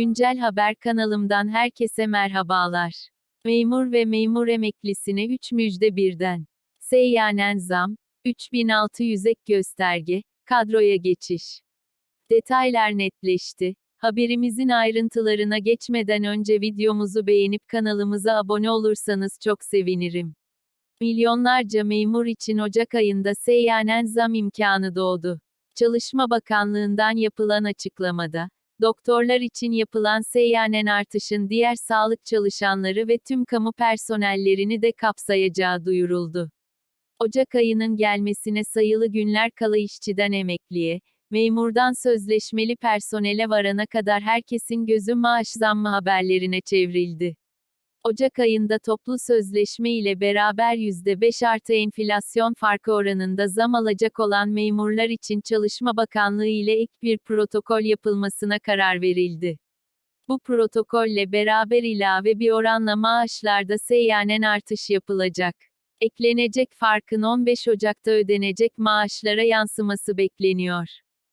Güncel Haber kanalımdan herkese merhabalar. Memur ve memur emeklisine 3 müjde birden. Seyyanen zam, 3600 ek gösterge, kadroya geçiş. Detaylar netleşti. Haberimizin ayrıntılarına geçmeden önce videomuzu beğenip kanalımıza abone olursanız çok sevinirim. Milyonlarca memur için Ocak ayında seyyanen zam imkanı doğdu. Çalışma Bakanlığı'ndan yapılan açıklamada, doktorlar için yapılan seyyanen artışın diğer sağlık çalışanları ve tüm kamu personellerini de kapsayacağı duyuruldu. Ocak ayının gelmesine sayılı günler kala işçiden emekliye, memurdan sözleşmeli personele varana kadar herkesin gözü maaş zammı haberlerine çevrildi. Ocak ayında toplu sözleşme ile beraber %5 artı enflasyon farkı oranında zam alacak olan memurlar için Çalışma Bakanlığı ile ek bir protokol yapılmasına karar verildi. Bu protokolle beraber ilave bir oranla maaşlarda seyyanen artış yapılacak. Eklenecek farkın 15 Ocak'ta ödenecek maaşlara yansıması bekleniyor.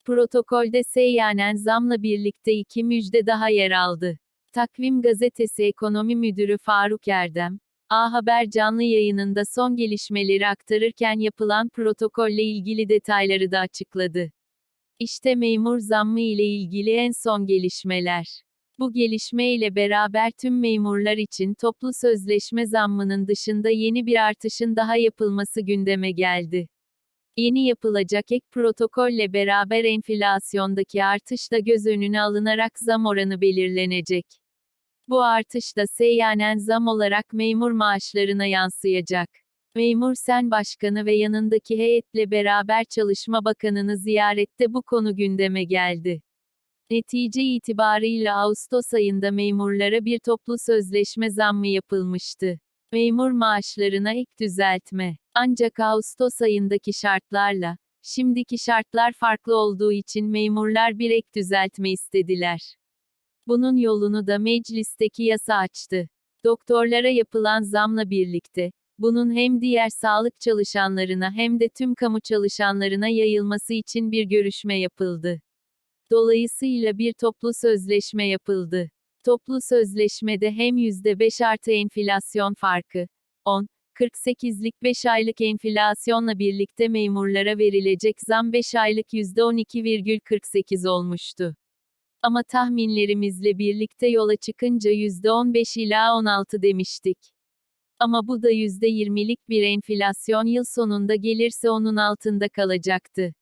Protokolde seyyanen zamla birlikte iki müjde daha yer aldı. Takvim Gazetesi Ekonomi Müdürü Faruk Erdem, A Haber canlı yayınında son gelişmeleri aktarırken yapılan protokolle ilgili detayları da açıkladı. İşte memur zammı ile ilgili en son gelişmeler. Bu gelişme ile beraber tüm memurlar için toplu sözleşme zammının dışında yeni bir artışın daha yapılması gündeme geldi. Yeni yapılacak ek protokolle beraber enflasyondaki artış da göz önüne alınarak zam oranı belirlenecek. Bu artış da seyyanen zam olarak memur maaşlarına yansıyacak. Memur Sen Başkanı ve yanındaki heyetle beraber Çalışma Bakanı'nı ziyarette bu konu gündeme geldi. Netice itibarıyla Ağustos ayında memurlara bir toplu sözleşme zammı yapılmıştı. Memur maaşlarına ek düzeltme. Ancak Ağustos ayındaki şartlarla, şimdiki şartlar farklı olduğu için memurlar bir ek düzeltme istediler. Bunun yolunu da meclisteki yasa açtı. Doktorlara yapılan zamla birlikte, bunun hem diğer sağlık çalışanlarına hem de tüm kamu çalışanlarına yayılması için bir görüşme yapıldı. Dolayısıyla bir toplu sözleşme yapıldı. Toplu sözleşmede hem %5 artı enflasyon farkı, 10, 48'lik 5 aylık enflasyonla birlikte memurlara verilecek zam 5 aylık %12,48 olmuştu. Ama tahminlerimizle birlikte yola çıkınca %15 ila 16 demiştik. Ama bu da %20'lik bir enflasyon yıl sonunda gelirse onun altında kalacaktı.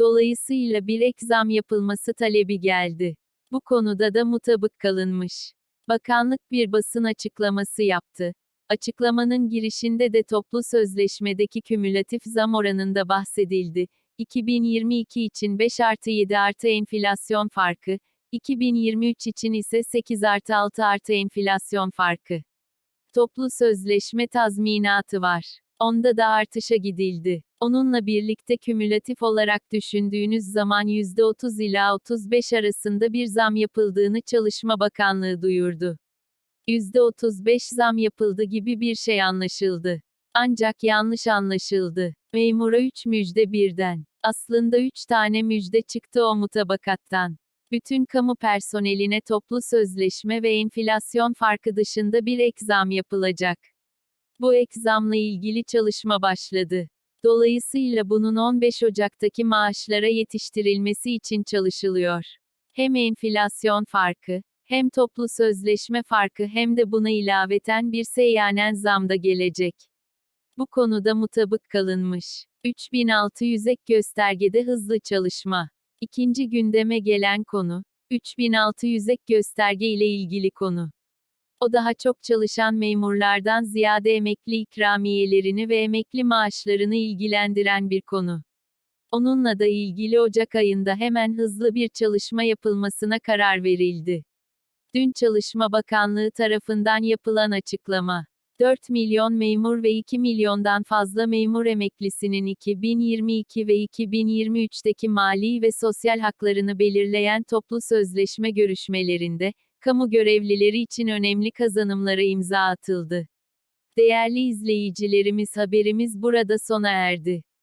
Dolayısıyla bir ek zam yapılması talebi geldi. Bu konuda da mutabık kalınmış. Bakanlık bir basın açıklaması yaptı. Açıklamanın girişinde de toplu sözleşmedeki kümülatif zam oranında bahsedildi. 2022 için 5 artı 7 artı enflasyon farkı, 2023 için ise 8 artı 6 artı enflasyon farkı. Toplu sözleşme tazminatı var. Onda da artışa gidildi. Onunla birlikte kümülatif olarak düşündüğünüz zaman %30 ila 35 arasında bir zam yapıldığını Çalışma Bakanlığı duyurdu. %35 zam yapıldı gibi bir şey anlaşıldı. Ancak yanlış anlaşıldı. Memura 3 müjde birden. Aslında 3 tane müjde çıktı o mutabakattan. Bütün kamu personeline toplu sözleşme ve enflasyon farkı dışında bir ek zam yapılacak. Bu ek zamla ilgili çalışma başladı. Dolayısıyla bunun 15 Ocak'taki maaşlara yetiştirilmesi için çalışılıyor. Hem enflasyon farkı, hem toplu sözleşme farkı hem de buna ilaveten bir seyyanen zam da gelecek. Bu konuda mutabık kalınmış. 3600 ek göstergede hızlı çalışma. İkinci gündeme gelen konu, 3600 ek gösterge ile ilgili konu. O daha çok çalışan memurlardan ziyade emekli ikramiyelerini ve emekli maaşlarını ilgilendiren bir konu. Onunla da ilgili Ocak ayında hemen hızlı bir çalışma yapılmasına karar verildi. Dün Çalışma Bakanlığı tarafından yapılan açıklama 4 milyon memur ve 2 milyondan fazla memur emeklisinin 2022 ve 2023'teki mali ve sosyal haklarını belirleyen toplu sözleşme görüşmelerinde, kamu görevlileri için önemli kazanımlara imza atıldı. Değerli izleyicilerimiz haberimiz burada sona erdi.